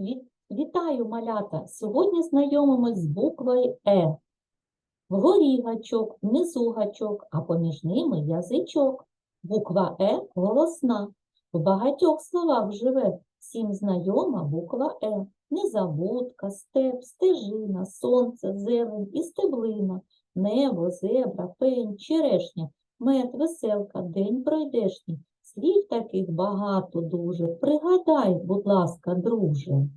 Ві- Вітаю, малята! Сьогодні знайомимось з буквою Е. Вгорі гачок, внизу гачок, а поміж ними язичок. Буква Е голосна. В багатьох словах живе всім знайома буква Е. Незабудка, степ, стежина, сонце, зелень і стеблина, небо, зебра, пень, черешня, мед, веселка, день пройдешній. Слів таких багато дуже. Пригадай, будь ласка, друже.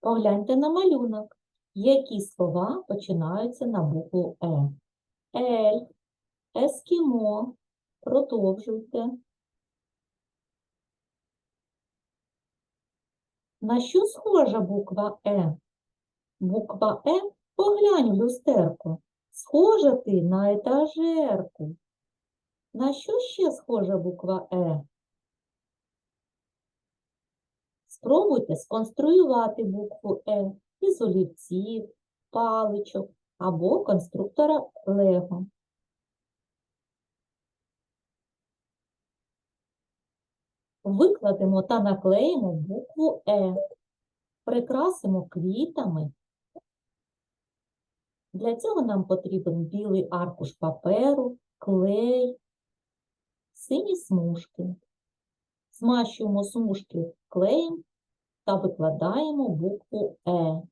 Погляньте на малюнок. Які слова починаються на букву Е? Ель, ескімо. Продовжуйте. На що схожа буква Е? Буква Е, поглянь в люстерку. Схожа ти на етажерку. На що ще схожа буква Е? Спробуйте сконструювати букву Е із олівців, паличок або конструктора Лего. Викладемо та наклеїмо букву Е. Прикрасимо квітами. Для цього нам потрібен білий аркуш паперу, клей, сині смужки. Змащуємо смужки клеєм та викладаємо букву Е.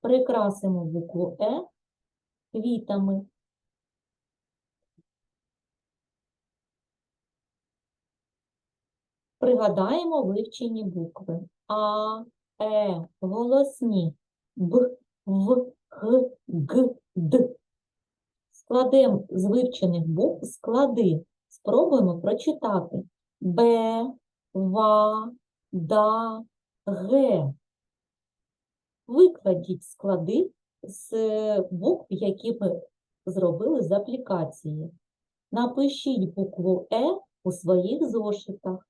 Прикрасимо букву Е квітами. Пригадаємо вивчені букви А, Е, голосні, Б, В, Г, Г, Д. Складемо з вивчених букв склади. Спробуємо прочитати Б, Ва, Да, Г. Викладіть склади з букв, які ми зробили з аплікації. Напишіть букву Е у своїх зошитах.